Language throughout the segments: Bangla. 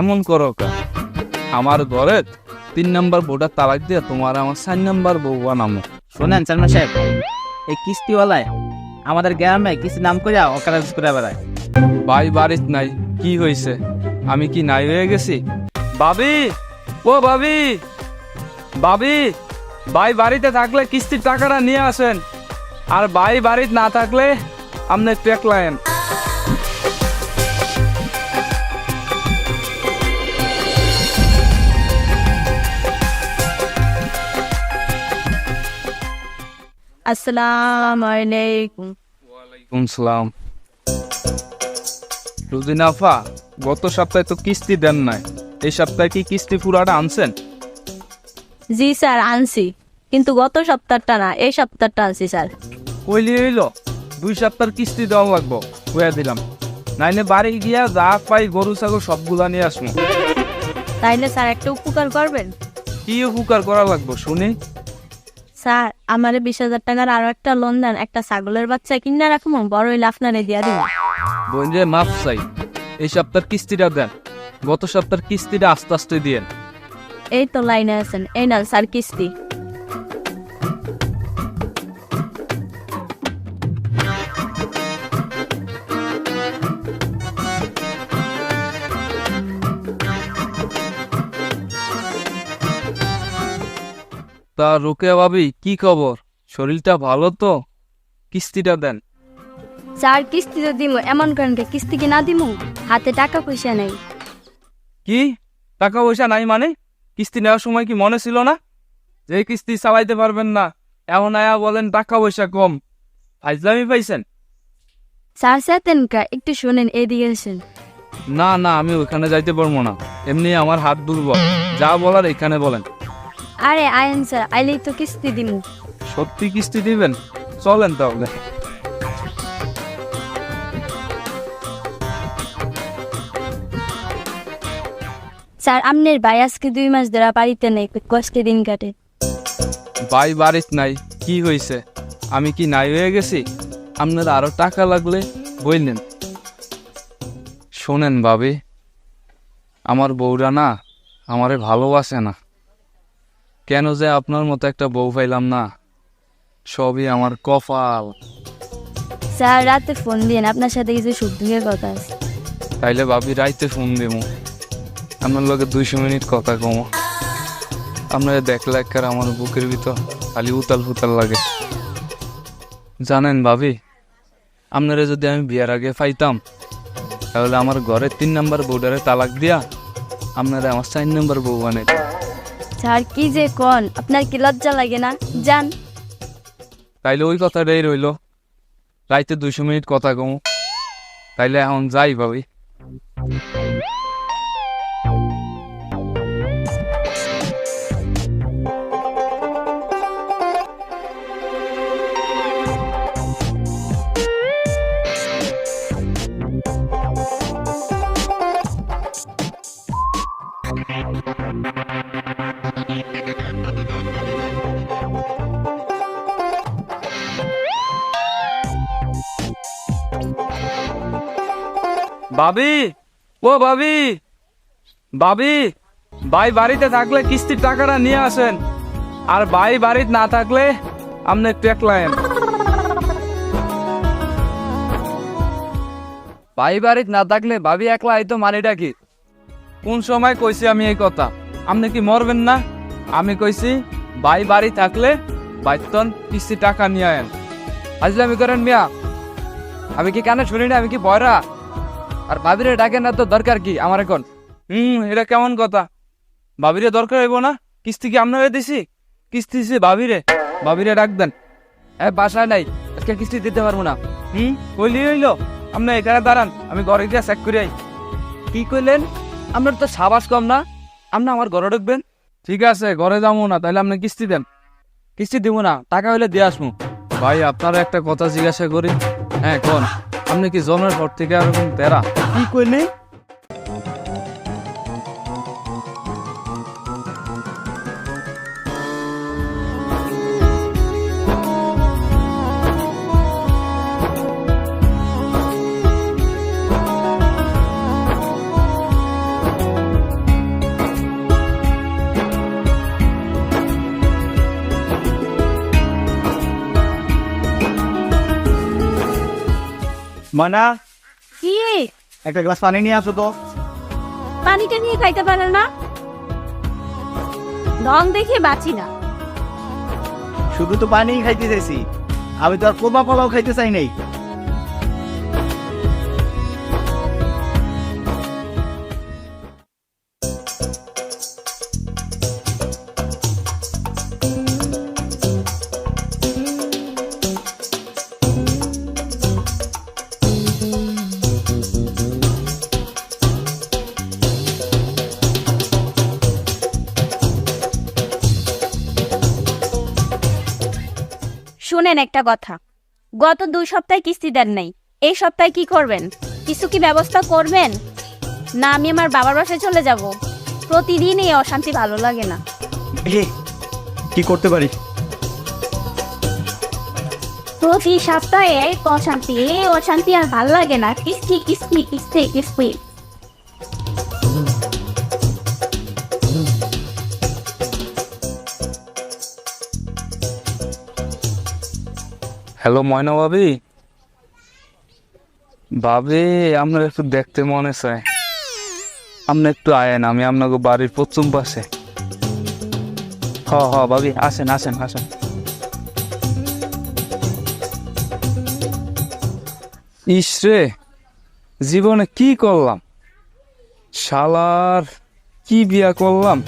এমন করো কা। আমার ঘরে তিন নাম্বার বউটা তালাক দিয়ে তোমার আমার চার নাম্বার বউ বানামো। শোনেন চালমা সাহেব এই কিস্তিওয়ালায় আমাদের গ্রামে কিস্তি নাম করে অকারেন্স করে বেড়ায়। ভাই বাড়িত নাই কি হয়েছে আমি কি নাই হয়ে গেছি? ভাবি ও ভাবি ভাবি ভাই বাড়িতে থাকলে কিস্তির টাকাটা নিয়ে আসেন। আর ভাই বাড়িতে না থাকলে আপনি টেকলায়েন আসসালামু আলাইকুম ওয়ালাইকুম সালাম। গত সপ্তাহে তো কিস্তি দেন নাই। এই সপ্তাহে কি কিস্তি পুরাটা আনছেন? জি স্যার আনছি। কিন্তু গত সপ্তাহটা না এই সপ্তাহটা আনছি স্যার। কইলি হইল দুই সপ্তাহের কিস্তি দেওয়া লাগবো কইয়া দিলাম। নাইলে বাড়ি গিয়া যা পাই গরু ছাগল সবগুলা নিয়ে আসব। তাইলে স্যার একটা উপকার করবেন? কি উপকার করা লাগবো শুনি? স্যার আমারে বিশ হাজার টাকার আরও একটা লোন দেন একটা ছাগলের বাচ্চা কিনা রাখব বড় হইলে আপনারে দিয়া দিব বোন যে মাফ চাই। এই সপ্তাহের কিস্তিটা দেন। গত সপ্তাহের কিস্তিটা আস্তে আস্তে দিয়েন। এই তো লাইনে আছেন এই না স্যার কিস্তি। তা রোকে ভাবি কি খবর? শরীরটা ভালো তো? কিস্তিটা দেন। স্যার কিস্তি তো দিমু এমন করেন কে কিস্তি কি না দিমু? হাতে টাকা পয়সা নেই। কি? টাকা পয়সা নাই মানে? কিস্তি নেওয়ার সময় কি মনে ছিল না? যে কিস্তি চালাইতে পারবেন না এমন আয়া বলেন টাকা পয়সা কম। ফাইজলামি পাইছেন? স্যার সেতেন কা একটু শোনেন এদিকে আসেন। না না আমি ওইখানে যাইতে পারব না। এমনি আমার হাত দুর্বল। যা বলার এখানে বলেন। আরে আয়েন স্যার আইলেই তো কিস্তি দিমু। সত্যি কিস্তি দিবেন? চলেন তাহলে। স্যার আমনের ভাই আজকে দুই মাস ধরে বাড়িতে নেই কষ্টে দিন কাটে। ভাই বাড়িত নাই কি হয়েছে আমি কি নাই হয়ে গেছি? আপনার আরও টাকা লাগলে বললেন শোনেন ভাবি আমার বউরা না আমারে ভালোবাসে না। কেন যে আপনার মতো একটা বউ পাইলাম না? সবই আমার কপাল। স্যার রাতে ফোন দিন আপনার সাথে কিছু সুখ কথা আছে। তাইলে ভাবি রাইতে ফোন দেবো আপনার লগে দুইশো মিনিট কথা কমো। আপনারা দেখলে একবার আমার বুকের ভিতর খালি উতাল ফুতাল লাগে। জানেন ভাবি আপনারা যদি আমি বিয়ার আগে পাইতাম তাহলে আমার ঘরের তিন নাম্বার বউডারে তালাক দিয়া আপনারা আমার চার নাম্বার বউ বানাই স্যার, কি যে কন? আপনার কি লজ্জা লাগে না? যান। তাইলে ওই কথাটাই রইল। রাইতে দুইশো মিনিট কথা কমো। তাইলে এখন যাই ভাবি। ভাবি, ও ভাবি ভাবি, ভাই বাড়িতে থাকলে কিস্তির টাকাটা নিয়ে আসেন। আর ভাই বাড়িতে না থাকলে আপনি টেকলায়েন ভাই বাড়িতে না থাকলে ভাবি একলা আইতো মানিটা কি? কোন সময় কইছি আমি এই কথা? আপনি কি মরবেন না? আমি কইছি, ভাই বাড়ি থাকলে বাইতন কিস্তি টাকা নিয়ে আয়েন। আজলামি করেন মিয়া। আমি কি কানে শুনি না? আমি কি বয়রা? আর ভাবিরে ডাকেন না তো দরকার কি আমার এখন? হুম এটা কেমন কথা? বাবিরে দরকার হইব না? কিস্তি কি আপনাকে দিছি? কিস্তি দিছি ভাবিরে ভাবিরে ডাক দেন। এ বাসায় নাই। আজকে কিস্তি দিতে পারব না। হুম কইলি হইল। আপনি এখানে দাঁড়ান আমি ঘরে গিয়ে চেক করে আই। কি কইলেন? আপনার তো সাবাস কম না? আপনি আমার ঘরে ঢুকবেন? ঠিক আছে ঘরে যাব না তাহলে আপনি কিস্তি দেন। কিস্তি দিব না টাকা হইলে দিয়ে আসব। ভাই আপনারা একটা কথা জিজ্ঞাসা করি। হ্যাঁ কোন? আপনি কি জন্মের পর থেকে এরকম তেরা কি কইলে ময়না কি? একটা গ্লাস পানি নিয়ে আসো তো। পানিটা নিয়ে খাইতে পারে না? ঢং দেখে বাঁচি না। শুধু তো পানিই খাইতে চাইছি। আমি তো আর কোমা পালাও খাইতে চাই নাই। শুনেন একটা কথা। গত দুই সপ্তাহে কিস্তি দেন নাই। এই সপ্তাহে কি করবেন? কিছু কি ব্যবস্থা করবেন? না আমি আমার বাবার বাসায় চলে যাব। প্রতিদিন এই অশান্তি ভালো লাগে না। কি করতে পারি? প্রতি সপ্তাহে এই অশান্তি এই অশান্তি আর ভালো লাগে না। কিস্তি কিস্তি কিস্তি কিস্তি। হ্যালো ময়না ভাবি ভাবি আপনার একটু দেখতে মনে চায়। আপনি একটু আয়েন, আমি আপনাকে বাড়ির পশ্চিম পাশে। হ হ ভাবি আসেন আসেন আসেন। ইসরে জীবনে কি করলাম? শালার, কি বিয়া করলাম?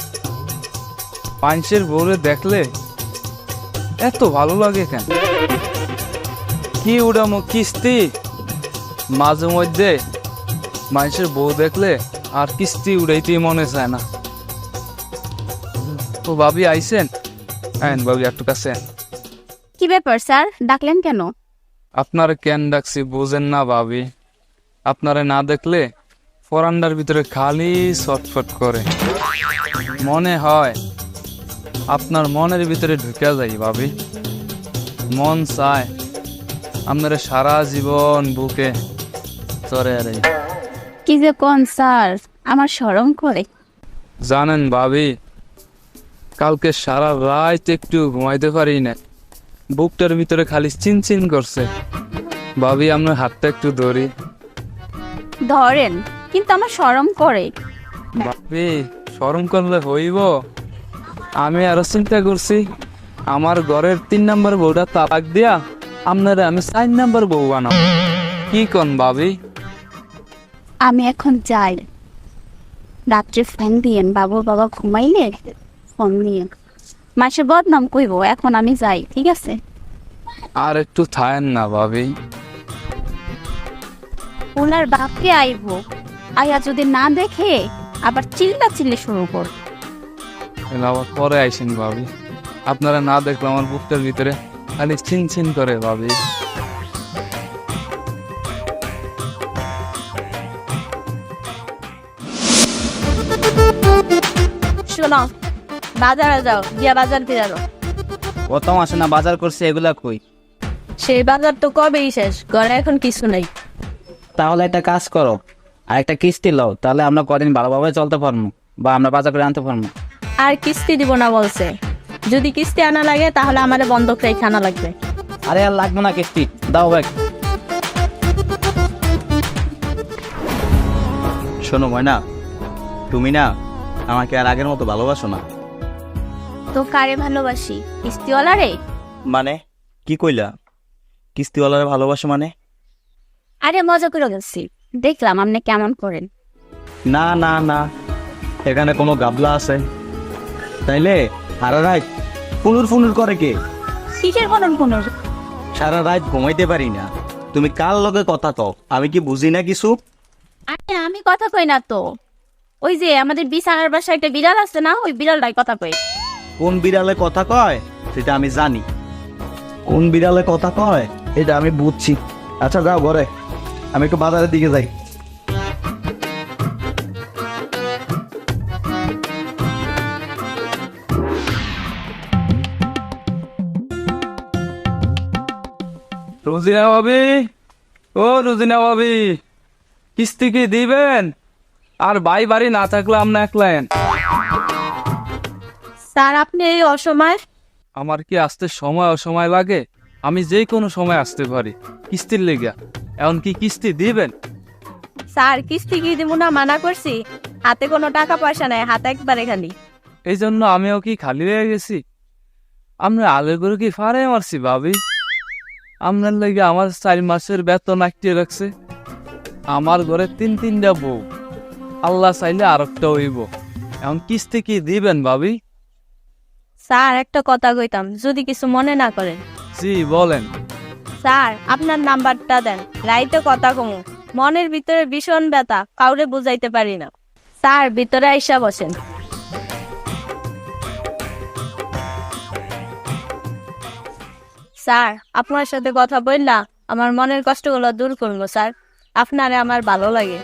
পাঞ্চের বউরে দেখলে এত ভালো লাগে কেন? কি উড়ামো কিস্তি? মাঝে মধ্যে মানুষের বউ দেখলে আর কিস্তি উড়াইতেই মনে চায় না। ও ভাবি আইসেন? হ্যাঁ ভাবি একটু কাছে। আইন। কি ব্যাপার স্যার? ডাকলেন কেন? আপনারে কেন ডাকছি বুঝেন না ভাবি। আপনারে না দেখলে ফরান্ডার ভিতরে খালি ছটফট করে। মনে হয় আপনার মনের ভিতরে ঢুকে যাই ভাবি। মন চায় আপনার সারা জীবন বুকে চরে আরে। কি যে কোন স্যার আমার শরম করে। জানেন ভাবি কালকে সারা রাত একটু ঘুমাইতে পারি না বুকটার ভিতরে খালি চিনচিন করছে। ভাবি আপনার হাতটা একটু ধরি। ধরেন কিন্তু আমার শরম করে। ভাবি শরম করলে হইব? আমি আরও চিন্তা করছি আমার ঘরের তিন নাম্বার বউটা তালাক দিয়া আপনারা আমি চার নাম্বার বউ বানাব কি কন ভাবি? আমি এখন যাই। রাত্রে ফোন দিয়েন বাবু বাবা ঘুমাইলে ফোন দিয়ে। মাসে বদনাম কইব এখন আমি যাই ঠিক আছে? আর একটু থায়েন না ভাবি। ওনার বাপকে আইব। আয়া যদি না দেখে আবার চিল্লা চিল্লি শুরু কর। আবার পরে আইসেন ভাবি। আপনারা না দেখলে আমার বুকটার ভিতরে খালি ছিন ছিন করে ভাবি। শোনো বাজারে যাও গিয়া বাজার ফিরালো কত মাসে না বাজার করছে এগুলা কই? সেই বাজার তো কবেই শেষ ঘরে এখন কিছু নেই। তাহলে একটা কাজ করো আর একটা কিস্তি লও তাহলে আমরা কদিন ভালোভাবে চলতে পারব বা আমরা বাজার করে আনতে পারব। আর কিস্তি দিব না বলছে। যদি কিস্তি আনা লাগে তাহলে আমার বন্ধক রেখে আনা লাগবে। আরে আর লাগবে না কিস্তি দাও ব্যাগ। শোনো ময়না তুমি না আমাকে আর আগের মতো ভালোবাসো না। তো কারে ভালোবাসি কিস্তিওয়ালা রে মানে কি কইলা? কিস্তিওয়ালারে ভালোবাসো মানে? আরে মজা করে গেছি দেখলাম আপনি কেমন করেন। না না না এখানে কোনো গাবলা আছে। তাইলে সারা রাত ফুনুর ফুনুর করে কে? কিসের বলুন কোন সারা রাত ঘুমাইতে পারি না। তুমি কার লগে কথা কও? আমি কি বুঝি না কিছু? আরে আমি কথা কই না তো। ওই যে আমাদের বিছানার বাসায় একটা বিড়াল আছে না ওই বিড়ালটাই কথা কই। কোন বিড়ালে কথা কয়? সেটা আমি জানি। কোন বিড়ালে কথা কয়? এটা আমি বুঝছি। আচ্ছা যাও ঘরে। আমি একটু বাজারের দিকে যাই। রোজিনা ভাবি ও রোজিনা ভাবি কিস্তি কি দিবেন? আর ভাই বাড়ি না থাকলে আপনি একলেন স্যার আপনি এই অসময়? আমার কি আসতে সময় অসময় লাগে? আমি যে কোনো সময় আসতে পারি কিস্তির লেগা এখন কি কিস্তি দিবেন? স্যার কিস্তি কি দিব না মানা করছি? হাতে কোনো টাকা পয়সা নাই হাতে একবারে খালি। এই জন্য আমিও কি খালি হয়ে গেছি? আমরা আগে করে কি ফারে মারছি ভাবি? আপনার লাগে আমার চার মাসের বেতন আটকে রাখছে। আমার ঘরে তিন তিনটা বউ। আল্লাহ চাইলে আর একটা হইব। এখন কিস্তি কি দিবেন ভাবি? স্যার একটা কথা কইতাম যদি কিছু মনে না করেন। জি বলেন। স্যার আপনার নাম্বারটা দেন রাইতে কথা কমু। মনের ভিতরে ভীষণ ব্যথা কাউরে বুঝাইতে পারি না। স্যার ভিতরে আইসা বসেন। স্যার আপনার সাথে কথা বললা আমার মনের কষ্টগুলো দূর করব স্যার। আপনারে আমার ভালো লাগে।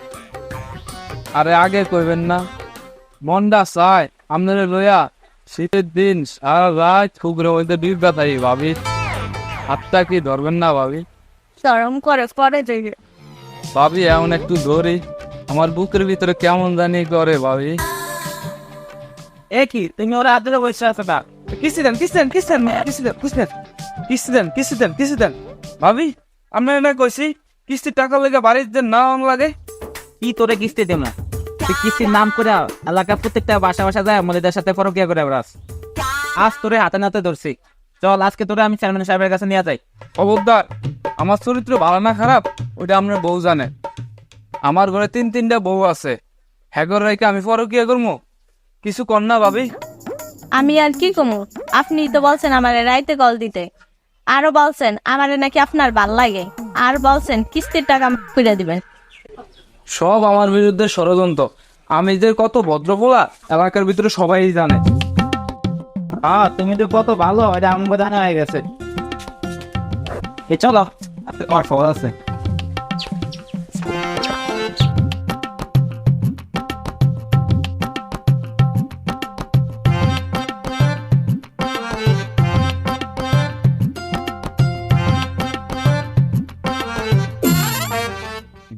আরে আগে কইবেন না। মনটা চায় আপনারে লইয়া শীতের দিন সারা রাত খুগরে ওইতে ডিপ ব্যথাই ভাবি। হাতটা কি ধরবেন না ভাবি? সরম করে পরে যাইবে ভাবি এমন একটু ধরি। আমার বুকের ভিতরে কেমন জানি করে ভাবি। এ কি তুমি ওরা হাতে বসে আছো না কিস্তি দেন কিস্তি দেন কিস্তি দেন কিস্তি দেন কিস্তি দেন? কিস্তি দেন কিস্তি দেন কিস্তি দেন। ভাবি আপনার না কইছি কিস্তির টাকা লেগে বাড়িতে না অন লাগে? কি তোরে কিস্তি দেব না? তুই কিস্তির নাম করে এলাকা প্রত্যেকটা বাসা বাসা যায় আমাদের সাথে ফরকিয়া করে বেড়াস। আজ তোরে হাতে নাতে ধরছি। চল আজকে তোরে আমি চেয়ারম্যান সাহেবের কাছে নিয়ে যাই। খবরদার আমার চরিত্র ভালো না খারাপ ওইটা আপনার বউ জানে। আমার ঘরে তিন তিনটা বউ আছে। হ্যাগর রেখে আমি পরকিয়া করব কিছু কর না ভাবি। আমি আর কি কমু? আপনি তো বলছেন আমারে রাইতে কল দিতে। আরও বলছেন আমার নাকি আপনার ভালো লাগে। আর বলছেন কিস্তির টাকা ফিরে দিবেন। সব আমার বিরুদ্ধে ষড়যন্ত্র। আমি যে কত ভদ্রপোলা এলাকার ভিতরে সবাই জানে। হ্যাঁ তুমি তো কত ভালো এটা আমার জানা হয়ে গেছে। এ চলো আছে।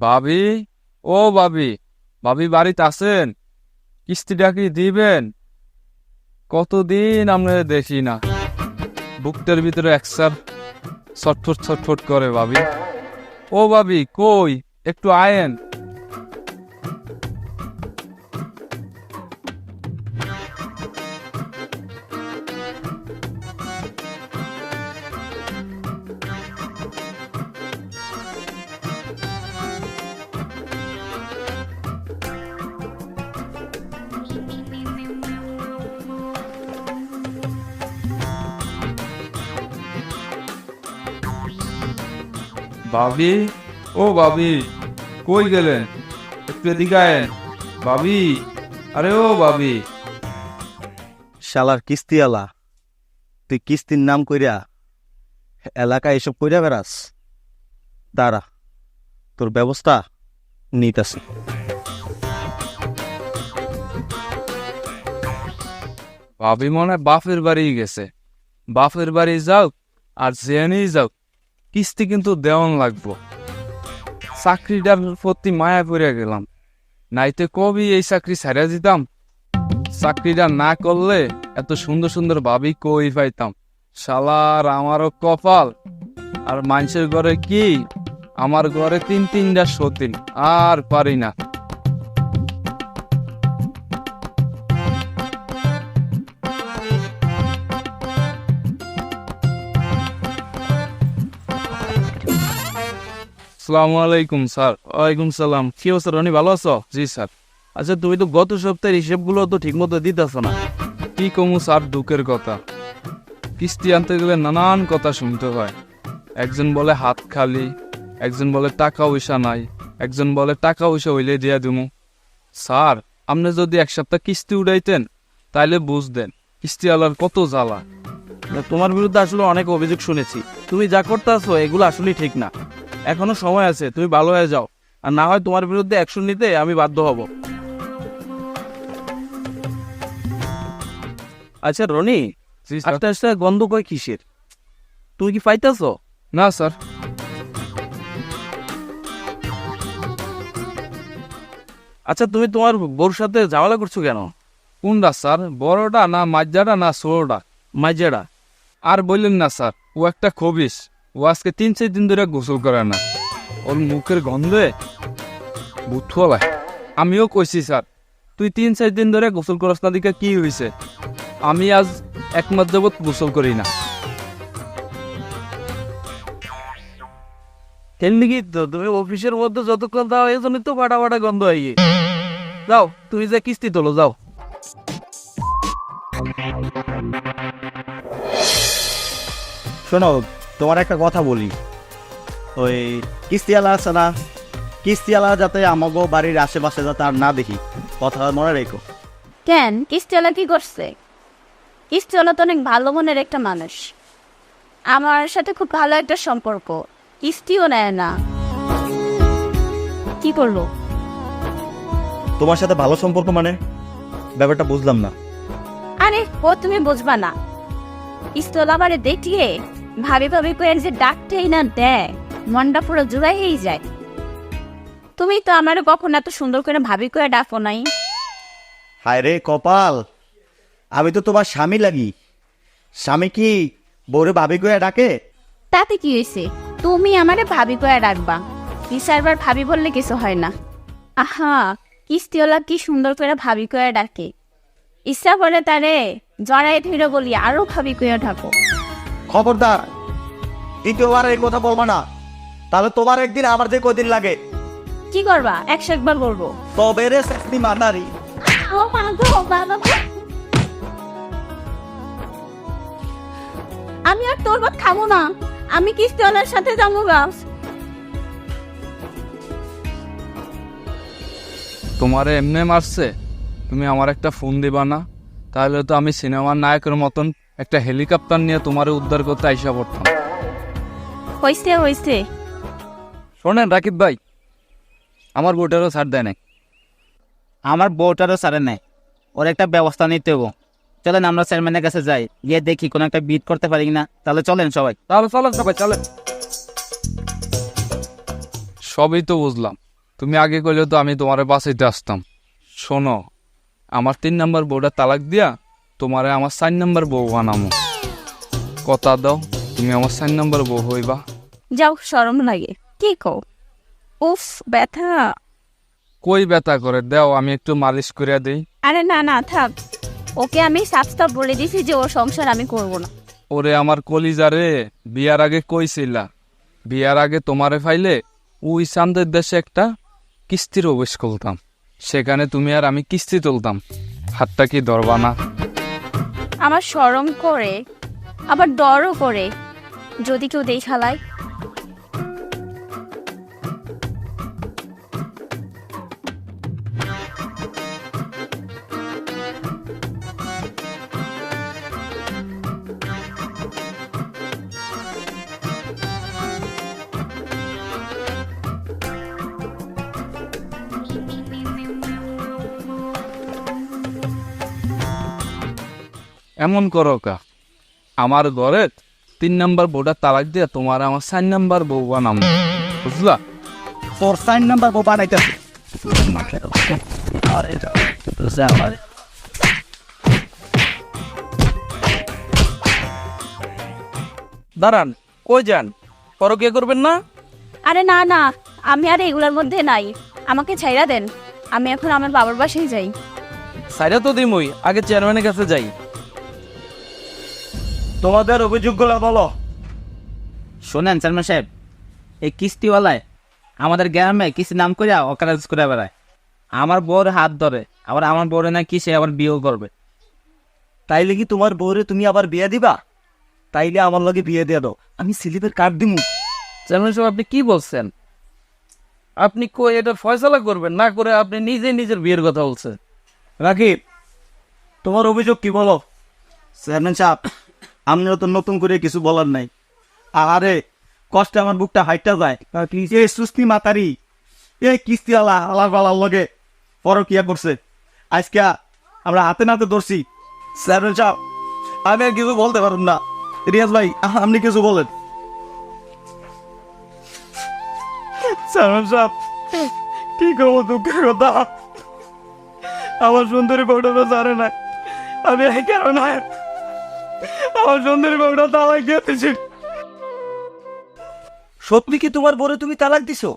ভাবি, ও ভাবি ভাবি বাড়িতে আছেন? কিস্তিটা কি দিবেন? কতদিন আমরা দেখি না। বুকটার ভিতরে একসার ছটফট ছটফট করে ভাবি। ও ভাবি, কই? একটু আয়েন। ভাবি ও ভাবি কই গেলেন? একটু এদিকে আয়েন। ভাবি আরে ও ভাবি। শালার কিস্তি আলা তুই কিস্তির নাম কইরা এলাকায় এসব কইরা বেড়াস? দাঁড়া তোর ব্যবস্থা নিতাছি। ভাবি মনে হয় বাপের বাড়ি গেছে। বাপের বাড়ি যাও আর জেনেই যাও। কিস্তি কিন্তু দেওয়ান লাগবো। চাকরিটার প্রতি মায়া পড়ে গেলাম। নাইতে কবি এই চাকরি সারিয়া দিতাম। চাকরিটা না করলে এত সুন্দর সুন্দর ভাবি কই পাইতাম। শালার আমারও কপাল। আর মানুষের ঘরে কি? আমার ঘরে তিন তিনটা সতীন, আর পারি না। আলাইকুম স্যার। ওয়ালাইকুম সালাম। কি ভালো আছো? জি, স্যার। আচ্ছা তুমি তো গত সপ্তাহের হিসেবগুলো তো না। কি কমু, স্যার? দুঃখের কথা। কিস্তি আনতে গেলে নানান কথা শুনতে হয়। একজন বলে হাত খালি, একজন বলে টাকা পয়সা নাই, একজন বলে টাকা পয়সা হইলে দিয়া দিমু। স্যার, আপনি যদি এক সপ্তাহ কিস্তি উড়াইতেন তাইলে বুঝতেন কিস্তি আলার কত জ্বালা। তোমার বিরুদ্ধে আসলে অনেক অভিযোগ শুনেছি। তুমি যা করতে আসো এগুলো আসলে ঠিক না। এখনও সময় আছে তুমি ভালো হয়ে যাও। আর না হয় তোমার বিরুদ্ধে অ্যাকশন নিতে আমি বাধ্য হব। আচ্ছা রনি জি স্যার। আস্তে আস্তে গন্ধ কয় কিসের? তুমি কি পাইতেছো না স্যার। আচ্ছা তুমি তোমার বউর সাথে ঝামেলা করছ কেন? কোনটা স্যার? বড়টা না মাজ্জাটা না ষোলোটা মাইজেরা আর বললেন না স্যার। ও একটা খবিস। ও আজকে তিন চার দিন ধরে গোসল করে না। ওর মুখের গন্ধে বুথু ভাই আমিও কইছি স্যার তুই তিন চার দিন ধরে গোসল করস না দিকে কি হয়েছে আমি আজ এক মাস যাবত গোসল করি না। এমনি তো? তুমি অফিসের মধ্যে যতক্ষণ দাও এই জন্য তো ফাটা ফাটা গন্ধ হয় যাও তুমি যে কিস্তি তোলো যাও। শোনো তোমার একটা কথা বলি। ওই কিস্তিওয়ালা আছে না? কিস্তিওয়ালা যাতে আমাগো বাড়ির আশেপাশে যাতে আর না দেখি। কথা মনে রেখো। কেন? কিস্তিওয়ালা কি করছে? কিস্তিওয়ালা তো অনেক ভালো মনের একটা মানুষ। আমার সাথে খুব ভালো একটা সম্পর্ক। কিস্তিও নেয় না। কি করব? তোমার সাথে ভালো সম্পর্ক মানে? ব্যাপারটা বুঝলাম না। আরে ও তুমি বুঝবা না। কিস্তিওয়ালা বারে দেখিয়ে ভাবি ভাবি কয়েন যে ডাকতেই না দেয়। মনটা পুরো জুড়াইয়েই যায়। তুমি তো আমার কখন এত সুন্দর করে ভাবি করে ডাকো নাই? হায় রে কপাল আমি তো তোমার স্বামী লাগি। স্বামী কি বউরে ভাবি করে ডাকে? তাতে কি হয়েছে তুমি আমারে ভাবি করে রাখবা বিচারবার ভাবি বললে কিছু হয় না। আহা কিস্তিওয়ালা কি সুন্দর করে ভাবি করে ডাকে। ইচ্ছা করে তারে জড়াই ধীরে বলি আরও ভাবি করে ডাকো খবরদার দ্বিতীয়বার এই কথা বলব না। তাহলে তোমার একদিন আমার যে কদিন লাগে? কি করবা? একশো একবার বলব। তবে রে মানারি। ও মা গো, বাবা আমি আর তোর ভাত খাব না। আমি কিস্তিওয়ালার সাথে যাব গাছ? তোমারে এমনি মারছে তুমি আমার একটা ফোন দিবা না। তাহলে তো আমি সিনেমার নায়কের মতন একটা হেলিকপ্টার নিয়ে তোমারে উদ্ধার করতে আইসা পড়তাম হয়েছে হয়েছে শোনেন রাকিব ভাই আমার বোটেরও ছাড় দেয় নাই। আমার বউটারও ছাড়ে নাই। ওর একটা ব্যবস্থা নিতে হব। চলেন আমরা চেয়ারম্যানের কাছে যাই। গিয়ে দেখি কোনো একটা বিট করতে পারি না তাহলে চলেন সবাই। তাহলে চলেন সবাই চলেন। সবই তো বুঝলাম। তুমি আগে কইলে তো আমি তোমারে বাসাইতে আসতাম। শোনো আমার তিন নম্বর বউটা তালাক দিয়া তোমারে আমার চার নম্বর বউ বানামো। কথা দাও তুমি আমার চার নম্বর বউ হইবা। যাও সরম লাগে। কি কও? উফ ব্যথা। কই ব্যথা করে? দেও আমি একটু মালিশ করে দিই। আরে না না থাক। ওকে আমি সাফ বলে দিছি যে ও সংসার আমি করব না। ওরে আমার কলিজারে বিয়ার আগে কইছিলা। বিয়ার আগে তোমারে ফাইলে ওই চান্দের দেশে একটা কিস্তির অবেশ করতাম সেখানে তুমি আর আমি কিস্তি তুলতাম। হাতটা কি ধরবা না? আমার সরম করে আবার ডরও করে। যদি কেউ দেখালায় এমন করো কা। আমার ঘরে তিন নাম্বার বউটা তালাক দিয়ে তোমার আমার চার নাম্বার বউ বানাম। বুঝলা? তোর সাইন নাম্বার বউ বানাইতেছে। দাঁড়ান কই যান? পরকিয়া করবেন না? আরে না না আমি আর এগুলোর মধ্যে নাই। আমাকে ছাইরা দেন। আমি এখন আমার বাবার বাসায় যাই। সাইডা তো দিমই আগে চেয়ারম্যানের কাছে যাই। তোমাদের অভিযোগগুলো বলো। শোনেন চেয়ারম্যান সাহেব এই কিস্তিওয়ালায় আমাদের গ্রামে কিস্তি নাম করে অকারেজ করে বেড়ায়। আমার বউর হাত ধরে আবার আমার বউরে নাকি সে আবার বিয়েও করবে। তাইলে কি তোমার বউরে তুমি আবার বিয়ে দিবা? তাইলে আমার লগে বিয়ে দিয়ে দাও আমি স্লিপের কার্ড দিমু। চেয়ারম্যান সাহেব আপনি কি বলছেন? আপনি কই এটা ফয়সালা করবেন? না করে আপনি নিজে নিজের বিয়ের কথা বলছেন। রাকিব তোমার অভিযোগ কি বলো? চেয়ারম্যান সাহেব আপনারও তো নতুন করে কিছু বলার নাই। আরে কষ্টে আমার বুকটা হাইটটা যায়। সুস্তি মাতারি। এ কিস্তি আলা, আলার বালার লগে। পর পরকিয়া করছে। আজকে আমরা হাতে নাতে ধরছি। চেয়ারম্যান সাহেব আমি আর কিছু বলতে পারুন না। রিয়াজ ভাই আপনি কিছু বলেন। কি করব দুঃখের কথা? আমার সুন্দরী বউটা জানে না। আমি এই কারণে আমার সুন্দরী বউটা তালাক দিয়েছি। সত্যি কি তোমার বরে তুমি তালাক দিছো?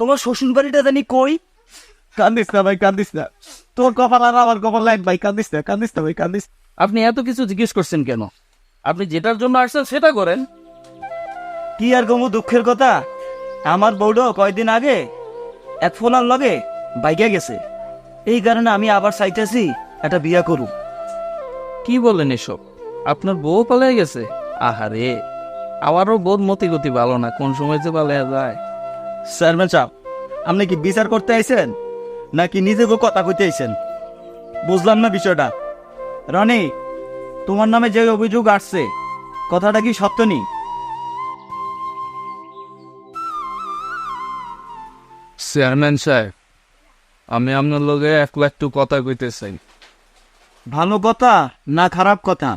তোমার শ্বশুর বাড়িটা জানি কই? কান্দিস না ভাই কান্দিস না। তোর কপাল আর আমার কপাল লাইন ভাই কান্দিস না কান্দিস না ভাই কান্দিস আপনি এত কিছু জিজ্ঞেস করছেন কেন? আপনি যেটার জন্য আসছেন সেটা করেন। কি আর গমু দুঃখের কথা? আমার বউডো কয়দিন আগে এক ফোনার লগে বাইকে গেছে। এই কারণে আমি আবার চাইতেছি একটা বিয়া করু কি বলেন এসব? আপনার বউ পালিয়ে গেছে? আহারে আমারও বোধ মতি গতি ভালো না কোন সময় যে পালিয়ে যায়। চেয়ারম্যান সাহেব আপনি কি বিচার করতে আইছেন? নাকি নিজেকে কথা কইতে আইছেন? বুঝলাম না বিষয়টা। রনি তোমার নামে যে অভিযোগ আসছে কথাটা কি সত্য নি? চেয়ারম্যান সাহেব আমি আপনার লগে এক লাখ একটু কথা কইতে চাই। ভালো কথা না খারাপ কথা?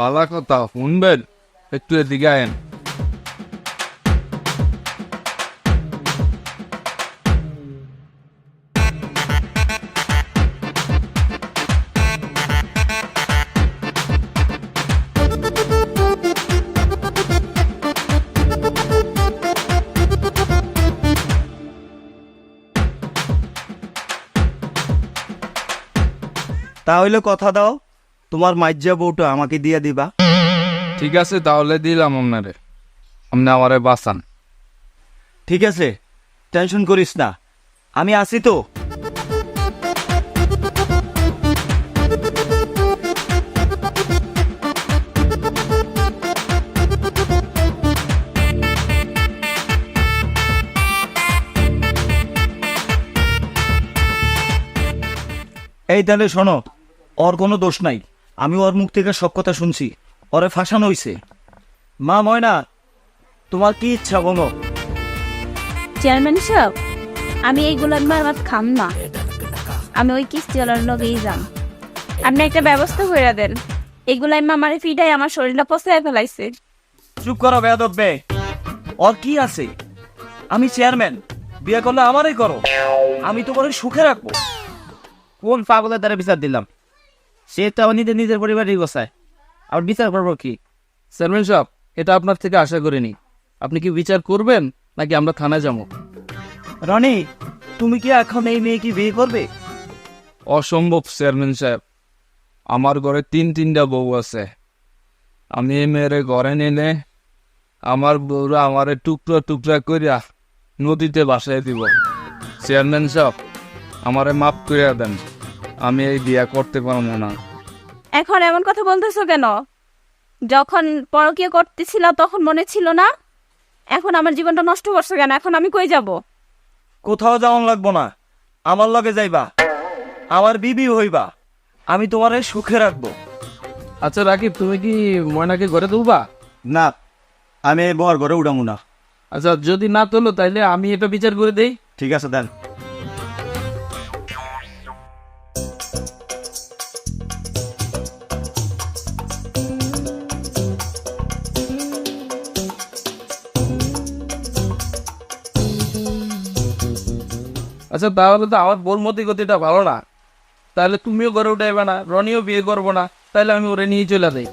পালা কথা শুনবেন? একটু এদিকে আয়েন। তাহলে কথা দাও। তোমার মাইজা বউটা আমাকে দিয়ে দিবা। ঠিক আছে তাহলে দিলাম আপনারে। আপনি আমারে বাঁচান। ঠিক আছে টেনশন করিস না। আমি আছি তো। এই তাহলে শোনো ওর কোনো দোষ নাই। আমি ওর মুখ থেকে সব কথা শুনছি। ওরে ফাঁসানো হইছে। মা ময়না তোমার কি ইচ্ছা বলো? চেয়ারম্যান সাহেব আমি এইগুলো ভাত খাম না। আমি ওই কিস্তিওয়ালার লগেই যাম। আপনি একটা ব্যবস্থা করে দেন। এগুলো আমি আমার ফিডাই আমার শরীরটা পচায় ফেলাইছে। চুপ করো বেয়াদব বে। ওর কি আছে? আমি চেয়ারম্যান বিয়ে করলে আমারই করো। আমি তোমার সুখে রাখব। কোন পাগলের দ্বারা বিচার দিলাম? সে তো নিজে নিজের নিজের পরিবারই গোছায়। আর বিচার করব কি? চেয়ারম্যান সাহেব এটা আপনার থেকে আশা করিনি। আপনি কি বিচার করবেন নাকি আমরা থানায় যাব? রনি তুমি কি এখন এই মেয়ে কি বিয়ে করবে? অসম্ভব চেয়ারম্যান সাহেব। আমার ঘরে তিন তিনটা বউ আছে। আমি এই মেয়েরে ঘরে নিলে আমার বউরা আমারে টুকরা টুকরা করিয়া নদীতে বাসায় দিব। চেয়ারম্যান সাহেব আমারে মাফ করিয়া দেন। আমি এই বিয়া করতে পারব না। এখন এমন কথা বলতেছো কেন? যখন পরকীয় করতেছিল তখন মনে ছিল না? এখন আমার জীবনটা নষ্ট করছ কেন? এখন আমি কই যাব? কোথাও যাওয়ান লাগবো না। আমার লগে যাইবা। আমার বিবি হইবা। আমি তোমারে সুখে রাখব। আচ্ছা রাকিব তুমি কি ময়নাকে ঘরে তুলবা? না আমি বর ঘরে উঠামু না। আচ্ছা যদি না তোলো তাইলে আমি এটা বিচার করে দেই। ঠিক আছে দেন। আচ্ছা তাহলে তো আমার বোর মতি গতিটা ভালো না। তাহলে তুমিও গড়ে উঠাইবে না, রনিও বিয়ে করব না, তাহলে আমি ওরে নিয়ে চলে যাই।